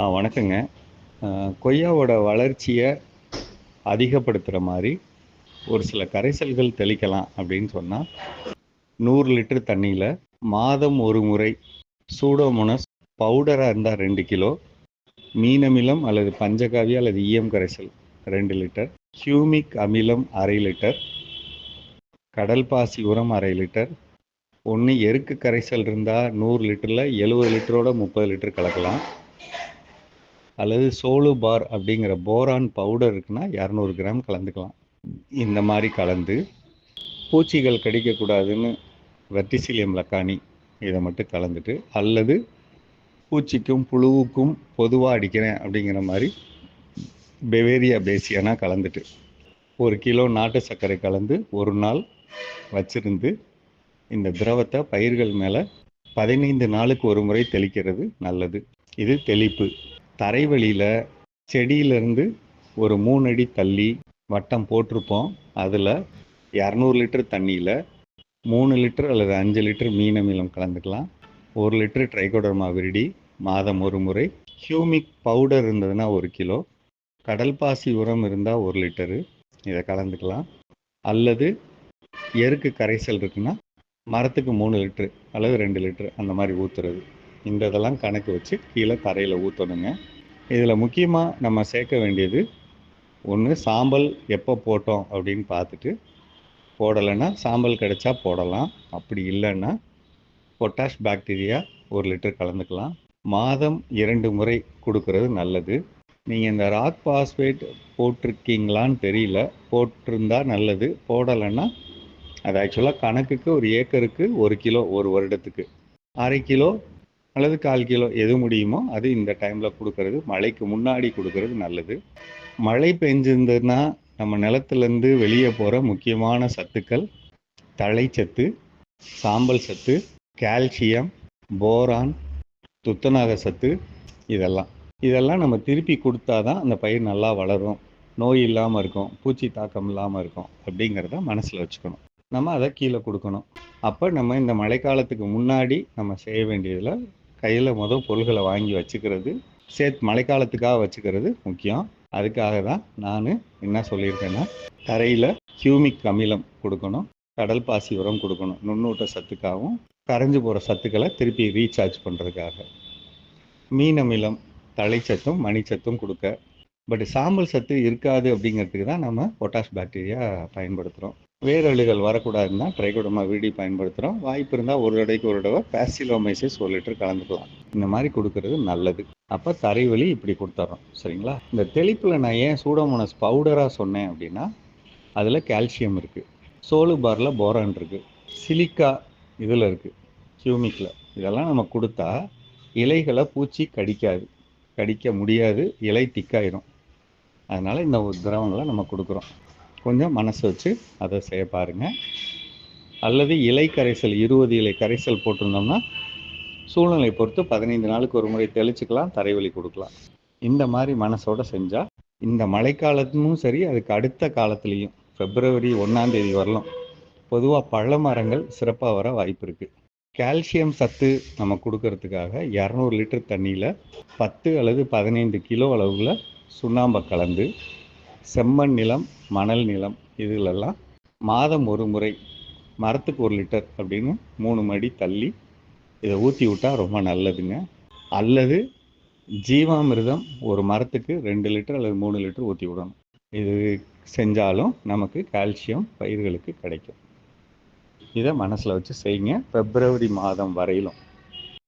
ஆ வணக்கங்க. கொய்யாவோட வளர்ச்சியை அதிகப்படுத்துகிற மாதிரி ஒரு சில கரைசல்கள் தெளிக்கலாம் அப்படின்னு சொன்னால் நூறு லிட்டர் தண்ணியில் மாதம் ஒரு முறை சூடோமோனஸ் பவுடராக இருந்தால் ரெண்டு கிலோ மீனமிலம் அல்லது பஞ்சகாவியா அல்லது ஈயம் கரைசல் ரெண்டு லிட்டர் ஹியூமிக் அமிலம் அரை லிட்டர் கடல் பாசி உரம் அரை லிட்டர் ஒன்று எருக்கு கரைசல் இருந்தால் நூறு லிட்டரில் எழுபது லிட்டரோட முப்பது லிட்டர் கலக்கலாம். அல்லது சோலு பார் அப்படிங்கிற போரான் பவுடர் இருக்குன்னா இரநூறு கிராம் கலந்துக்கலாம். இந்த மாதிரி கலந்து பூச்சிகள் கடிக்கக்கூடாதுன்னு வெர்டிசிலியம் லக்கானி இதை மட்டும் கலந்துட்டு அல்லது பூச்சிக்கும் புழுவுக்கும் பொதுவாக அடிக்கிறேன் அப்படிங்கிற மாதிரி பெவேரியா பேசியானா கலந்துட்டு ஒரு கிலோ நாட்டு சர்க்கரை கலந்து ஒரு நாள் வச்சிருந்து இந்த திரவத்தை பயிர்கள் மேலே பதினைந்து நாளுக்கு ஒரு முறை தெளிக்கிறது நல்லது. இது தெளிப்பு. தரைவழியில் செடியிலேருந்து ஒரு மூணு அடி தள்ளி வட்டம் போட்டிருப்போம். அதில் இரநூறு லிட்டர் தண்ணியில் மூணு லிட்டர் அல்லது அஞ்சு லிட்டர் மீன் அமிலம் கலந்துக்கலாம். ஒரு லிட்டர் ட்ரைகோடர்மா விரிடி மாதம் ஒரு முறை. ஹியூமிக் பவுடர் இருந்ததுன்னா ஒரு கிலோ. கடல் பாசி உரம் இருந்தால் ஒரு லிட்டரு. இதை கலந்துக்கலாம். அல்லது எருக்கு கரைசல் இருக்குன்னா மரத்துக்கு மூணு லிட்ரு அல்லது ரெண்டு லிட்ரு அந்த மாதிரி ஊற்றுறது இந்த இதெல்லாம் கணக்கு வச்சு கீழே தரையில் ஊற்றணுங்க இதில் முக்கியமாக நம்ம சேர்க்க வேண்டியது ஒன்று சாம்பல் எப்போ போட்டோம் அப்படின்னு பார்த்துட்டு போடலைன்னா சாம்பல் கிடைச்சா போடலாம். அப்படி இல்லைன்னா பொட்டாஷ் பாக்டீரியா ஒரு லிட்டர் கலந்துக்கலாம். மாதம் இரண்டு முறை கொடுக்கறது நல்லது. நீங்கள் இந்த ராக் பாஸ்பேட் போட்டிருக்கீங்களான்னு தெரியல. போட்டிருந்தா நல்லது. போடலைன்னா அது ஆக்சுவலாக கணக்குக்கு ஒரு ஏக்கருக்கு ஒரு கிலோ ஒரு வருடத்துக்கு. அரை கிலோ அல்லது கால் கிலோ எது முடியுமோ அது இந்த டைமில் கொடுக்கறது மழைக்கு முன்னாடி கொடுக்கறது நல்லது. மழை பெஞ்சிருந்ததுன்னா நம்ம நிலத்துலேருந்து வெளியே போகிற முக்கியமான சத்துக்கள் தழைச்சத்து சாம்பல் சத்து கால்சியம் போரான் துத்தநாக சத்து இதெல்லாம். இதெல்லாம் நம்ம திருப்பி கொடுத்தா தான் அந்த பயிர் நல்லா வளரும். நோய் இல்லாமல் இருக்கும் பூச்சி தாக்கம் இல்லாமல் இருக்கும் அப்படிங்கிறத மனசில் வச்சுக்கணும். நம்ம அதை கீழே கொடுக்கணும். அப்போ நம்ம இந்த மழைக்காலத்துக்கு முன்னாடி நம்ம செய்ய வேண்டியதில் கையில் மொதல் பொருள்களை வாங்கி வச்சுக்கிறது. சேர்த்து மழைக்காலத்துக்காக வச்சுக்கிறது முக்கியம். அதுக்காக தான் நான் என்ன சொல்லியிருக்கேன்னா தரையில் ஹியூமிக் அமிலம் கொடுக்கணும். கடல் பாசி உரம் கொடுக்கணும். நுண்ணூட்ட சத்துக்காகவும் கரைஞ்சு போகிற சத்துக்களை திருப்பி ரீசார்ஜ் பண்ணுறதுக்காக மீன் அமிலம் தழைச்சத்தும் மணிச்சத்தும் கொடுக்க. பட் சாம்பல் சத்து இருக்காது அப்படிங்கிறதுக்கு தான் நம்ம பொட்டாஷ் பாக்டீரியா பயன்படுத்துகிறோம் வேரழுகள் வரக்கூடாதுன்னா ட்ரைகோடமா வீடி பயன்படுத்துகிறோம் வாய்ப்பு இருந்தால் ஒரு தடவைக்கு ஒரு தடவை பேசிலோமைசிஸ் ஒரு லிட்டர் கலந்துக்கலாம். இந்த மாதிரி கொடுக்கறது நல்லது. அப்போ தரைவலி இப்படி கொடுத்துட்றோம் சரிங்களா? இந்த தெளிப்பில் நான் ஏன் சூடோமோனஸ் பவுடராக சொன்னேன் அப்படின்னா அதில் கால்சியம் இருக்குது சோலு பாரில் போரான் இருக்குது சிலிக்கா இதில் இருக்குது கியூமிக்கில் இதெல்லாம் நம்ம கொடுத்தா இலைகளை பூச்சி கடிக்காது. கடிக்க முடியாது. இலை திக்காயிரும். அதனால் இந்த திரவங்களை நம்ம கொடுக்குறோம். கொஞ்சம் மனசு வச்சு அதை செய்ய பாருங்கள் அல்லது இலை கரைசல் இருபது இலை கரைசல் போட்டிருந்தோம்னா சூழ்நிலை பொறுத்து பதினைந்து நாளுக்கு ஒரு முறை தெளிச்சுக்கலாம் தரைவழி கொடுக்கலாம். இந்த மாதிரி மனசோட செஞ்சால் இந்த மழைக்காலத்தும் சரி அதுக்கு அடுத்த காலத்துலேயும் பிப்ரவரி ஒன்றாந்தேதி வரலாம் பொதுவாக பழ மரங்கள் சிறப்பாக வர வாய்ப்பு இருக்குது கால்சியம் சத்து நம்ம கொடுக்கறதுக்காக இரநூறு லிட்டர் தண்ணியில் பத்து அல்லது பதினைந்து கிலோ அளவில் சுண்ணாம்பை கலந்து செம்மண் நிலம் மணல் நிலம் இதுலெல்லாம் மாதம் ஒரு முறை மரத்துக்கு ஒரு லிட்டர் அப்படின்னு மூணு மடி தள்ளி இதை ஊற்றி விட்டால் ரொம்ப நல்லதுங்க. அல்லது ஜீவாமிர்தம் ஒரு மரத்துக்கு ரெண்டு லிட்டர் அல்லது மூணு லிட்டர் ஊற்றி விடணும். இது செஞ்சாலும் நமக்கு கால்சியம் பயிர்களுக்கு கிடைக்கும். இதை மனசில் வச்சு செய்யுங்க. பிப்ரவரி மாதம் வரையிலும்